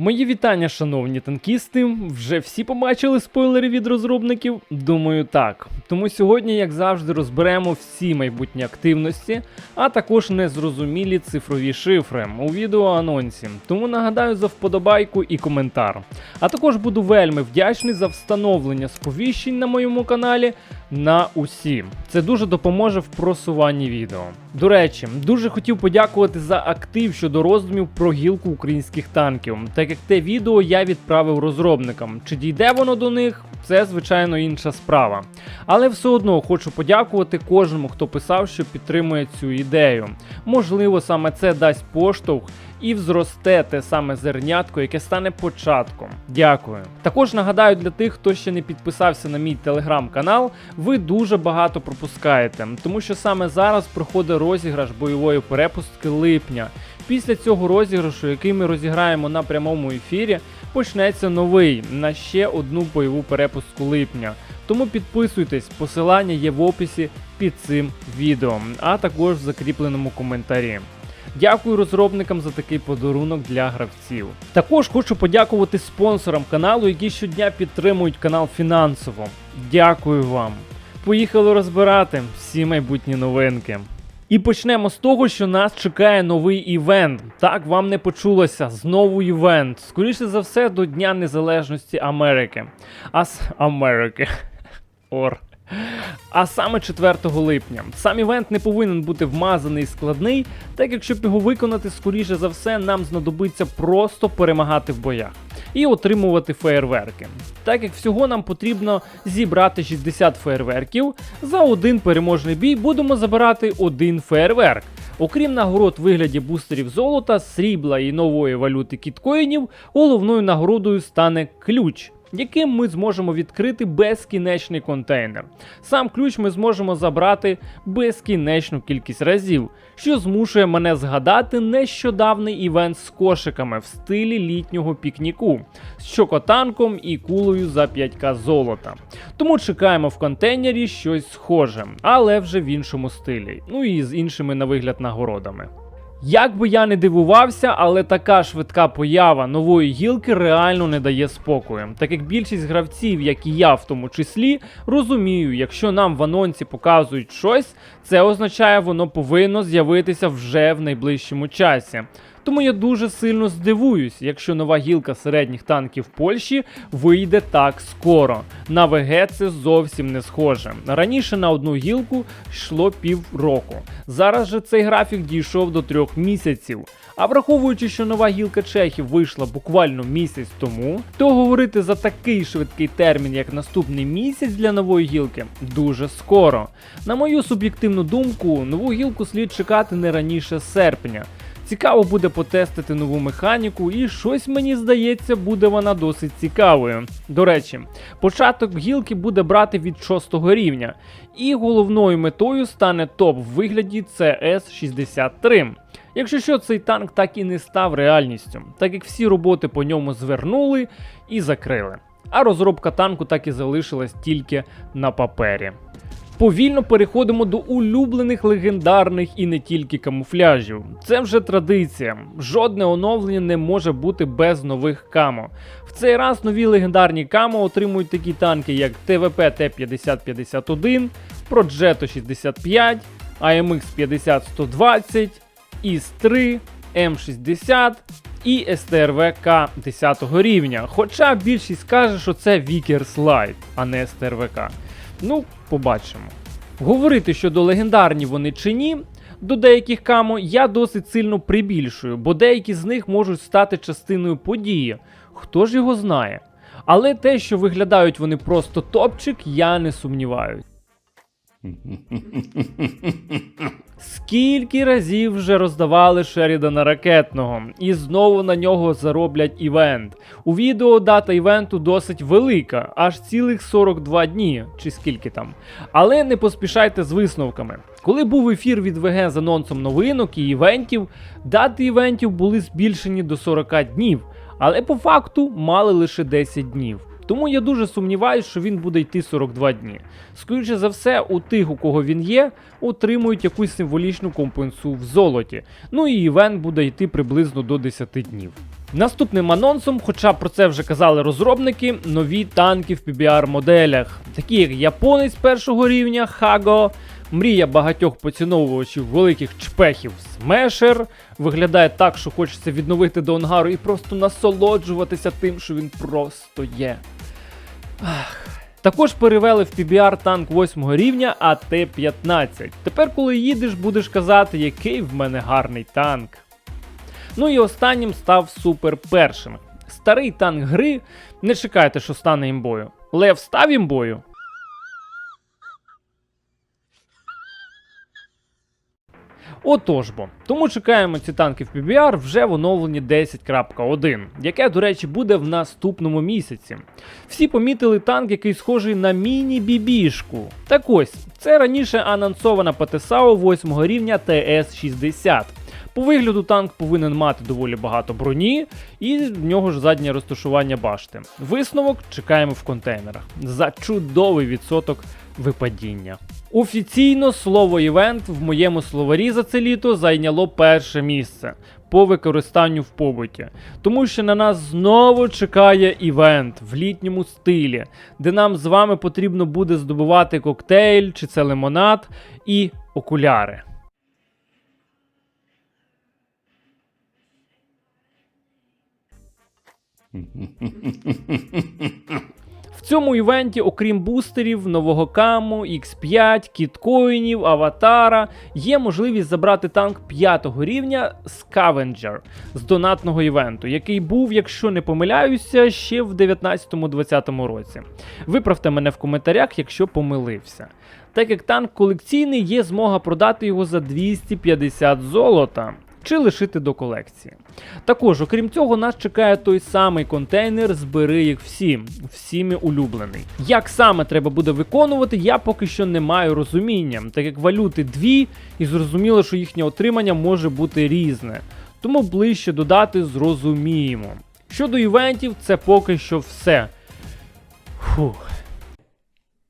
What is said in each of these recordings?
Мої вітання, шановні танкісти. Вже всі побачили спойлери від розробників? Думаю, так. Тому сьогодні, як завжди, розберемо всі майбутні активності, а також незрозумілі цифрові шифри у відеоанонсі. Тому нагадаю за вподобайку і коментар. А також буду вельми вдячний за встановлення сповіщень на моєму каналі на усі. Це дуже допоможе в просуванні відео. До речі, дуже хотів подякувати за актив щодо роздумів про гілку українських танків, так як те відео я відправив розробникам. Чи дійде воно до них? Це звичайно інша справа. Але все одно хочу подякувати кожному, хто писав, що підтримує цю ідею. Можливо, саме це дасть поштовх і взросте те саме зернятко, яке стане початком. Дякую. Також нагадаю для тих, хто ще не підписався на мій телеграм-канал, ви дуже багато пропускаєте, тому що саме зараз проходить розіграш бойової перепустки липня. Після цього розіграшу, який ми розіграємо на прямому ефірі, почнеться новий на ще одну бойову перепустку липня. Тому підписуйтесь, посилання є в описі під цим відео, а також в закріпленому коментарі. Дякую розробникам за такий подарунок для гравців. Також хочу подякувати спонсорам каналу, які щодня підтримують канал фінансово. Дякую вам. Поїхали розбирати всі майбутні новинки. І почнемо з того, що нас чекає новий івент. Так, вам не почулося. Знову івент. Скоріше за все, до Дня Незалежності Америки. А з Америки. Ор. А саме 4 липня. Сам івент не повинен бути вмазаний і складний, так як щоб його виконати, скоріше за все, нам знадобиться просто перемагати в боях і отримувати феєрверки. Так як всього нам потрібно зібрати 60 феєрверків, за один переможний бій будемо забирати один феєрверк. Окрім нагород вигляді бустерів золота, срібла і нової валюти кіткоїнів, головною нагородою стане ключ яким ми зможемо відкрити безкінечний контейнер. Сам ключ ми зможемо забрати безкінечну кількість разів, що змушує мене згадати нещодавний івент з кошиками в стилі літнього пікніку з чокотанком і кулею за 5к золота. Тому чекаємо в контейнері щось схоже, але вже в іншому стилі, ну і з іншими на вигляд нагородами. Як би я не дивувався, але така швидка поява нової гілки реально не дає спокою, так як більшість гравців, як і я в тому числі, розумію, якщо нам в анонсі показують щось, це означає, воно повинно з'явитися вже в найближчому часі. Тому я дуже сильно здивуюсь, якщо нова гілка середніх танків Польщі вийде так скоро. На ВГ це зовсім не схоже. Раніше на одну гілку йшло півроку. Зараз же цей графік дійшов до трьох місяців. А враховуючи, що нова гілка чехів вийшла буквально місяць тому, то говорити за такий швидкий термін, як наступний місяць для нової гілки, дуже скоро. На мою суб'єктивну думку, нову гілку слід чекати не раніше серпня. Цікаво буде потестити нову механіку, і щось мені здається, буде вона досить цікавою. До речі, початок гілки буде брати від 6 рівня, і головною метою стане топ в вигляді CS63. Якщо що, цей танк так і не став реальністю, так як всі роботи по ньому звернули і закрили. А розробка танку так і залишилась тільки на папері. Повільно переходимо до улюблених легендарних і не тільки камуфляжів. Це вже традиція. Жодне оновлення не може бути без нових камо. В цей раз нові легендарні камо отримують такі танки, як ТВП Т-5051, Progetto 65, AMX 50-120, ІС-3, М60 і СТРВ К 10 рівня. Хоча більшість каже, що це Vickers Light, а не СТРВК. Ну, побачимо. Говорити щодо легендарні вони чи ні, до деяких камо я досить сильно прибільшую, бо деякі з них можуть стати частиною події. Хто ж його знає? Але те, що виглядають вони просто топчик, я не сумніваюсь. Скільки разів вже роздавали Шерідана ракетного, і знову на нього зароблять івент. У відео дата івенту досить велика, аж цілих 42 дні, чи скільки там. Але не поспішайте з висновками. Коли був ефір від ВГ з анонсом новинок і івентів, дати івентів були збільшені до 40 днів, але по факту мали лише 10 днів. Тому я дуже сумніваюся, що він буде йти 42 дні. Скоріше за все, у тих, у кого він є, отримують якусь символічну компенсу в золоті. Ну і івент буде йти приблизно до 10 днів. Наступним анонсом, хоча про це вже казали розробники, нові танки в PBR моделях, такі як японець першого рівня Хаго, мрія багатьох поціновувачів великих чпехів Смешер. Виглядає так, що хочеться відновити до ангару і просто насолоджуватися тим, що він просто є. Ах. Також перевели в PBR танк 8 рівня АТ-15. Тепер, коли їдеш, будеш казати, який в мене гарний танк. Ну і останнім став супер першим. Старий танк гри. Не чекайте, що стане імбою. Лев став імбою. Отож бо, тому чекаємо ці танки в PBR вже в оновленні 10.1, яке, до речі, буде в наступному місяці. Всі помітили танк, який схожий на міні-бібішку. Так ось, це раніше анонсована ПТСАУ 8 рівня ТС-60. По вигляду танк повинен мати доволі багато броні, і в нього ж заднє розташування башти. Висновок чекаємо в контейнерах за чудовий відсоток випадіння. Офіційно слово івент в моєму словарі за це літо зайняло перше місце по використанню в побуті. Тому що на нас знову чекає івент в літньому стилі, де нам з вами потрібно буде здобувати коктейль чи це лимонад і окуляри. В цьому івенті, окрім бустерів, нового каму, X5, кіткоїнів, аватара, є можливість забрати танк 5 рівня Scavenger з донатного івенту, який був, якщо не помиляюся, ще в 19-20 році. Виправте мене в коментарях, якщо помилився. Так як танк колекційний, є змога продати його за 250 золота. Чи лишити до колекції. Також, окрім цього, нас чекає той самий контейнер Збери їх всі, всіми улюблений. Як саме треба буде виконувати, я поки що не маю розуміння, так як валюти дві, і зрозуміло, що їхнє отримання може бути різне. Тому ближче додати зрозуміємо. Щодо івентів, це поки що все. Фух.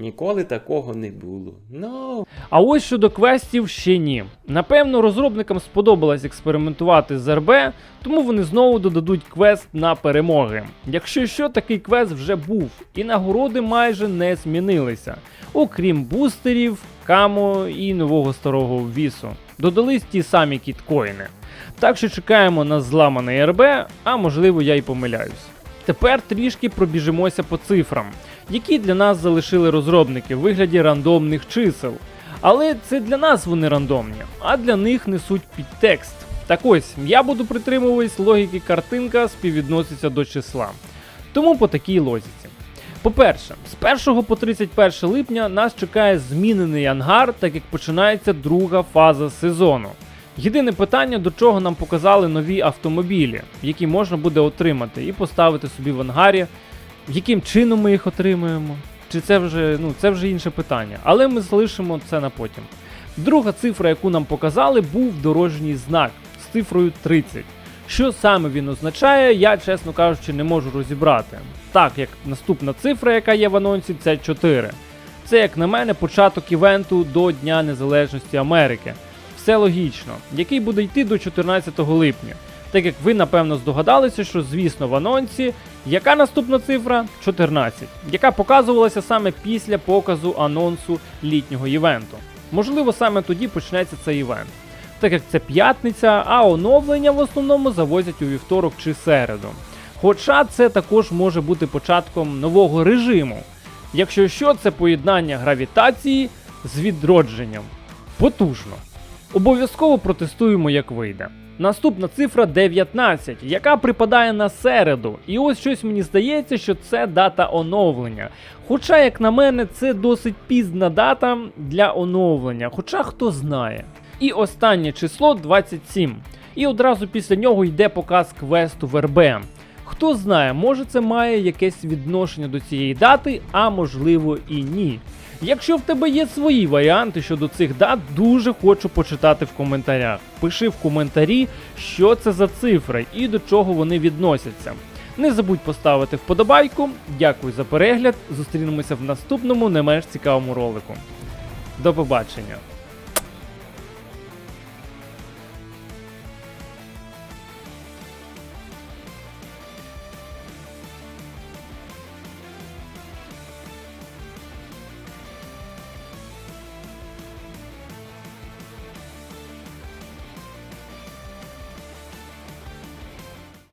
Ніколи такого не було. Ну. А ось щодо квестів ще ні. Напевно, розробникам сподобалось експериментувати з РБ, тому вони знову додадуть квест на перемоги. Якщо що, такий квест вже був, і нагороди майже не змінилися, окрім бустерів, камо і нового старого вісу. Додались ті самі кіткоїни. Так що чекаємо на зламаний РБ, а можливо я й помиляюсь. Тепер трішки пробіжимося по цифрам, які для нас залишили розробники в вигляді рандомних чисел. Але це для нас вони рандомні, а для них несуть підтекст. Так ось, я буду притримуватись логіки картинка співвідноситься до числа. Тому по такій логіці. По-перше, з 1 по 31 липня нас чекає змінений ангар, так як починається друга фаза сезону. Єдине питання, до чого нам показали нові автомобілі, які можна буде отримати і поставити собі в ангарі. Яким чином ми їх отримуємо? Чи це вже ну це вже інше питання, але ми залишимо це на потім. Друга цифра, яку нам показали, був дорожній знак з цифрою 30. Що саме він означає, я, чесно кажучи, не можу розібрати. Так як наступна цифра, яка є в анонсі, це 4. Це, як на мене, початок івенту до Дня Незалежності Америки. Все логічно, який буде йти до 14 липня. Так як ви напевно здогадалися, що звісно в анонсі, яка наступна цифра 14, яка показувалася саме після показу анонсу літнього івенту. Можливо, саме тоді почнеться цей івент. Так як це п'ятниця, а оновлення в основному завозять у вівторок чи середу. Хоча це також може бути початком нового режиму. Якщо що, це поєднання гравітації з відродженням. Потужно. Обов'язково протестуємо, як вийде. Наступна цифра 19, яка припадає на середу. І ось щось мені здається, що це дата оновлення. Хоча, як на мене, це досить пізна дата для оновлення, хоча хто знає. І останнє число 27. І одразу після нього йде показ квесту в РБ. Хто знає, може це має якесь відношення до цієї дати, а можливо і ні. Якщо в тебе є свої варіанти щодо цих дат, дуже хочу почитати в коментарях. Пиши в коментарі, що це за цифри і до чого вони відносяться. Не забудь поставити вподобайку. Дякую за перегляд. Зустрінемося в наступному не менш цікавому ролику. До побачення!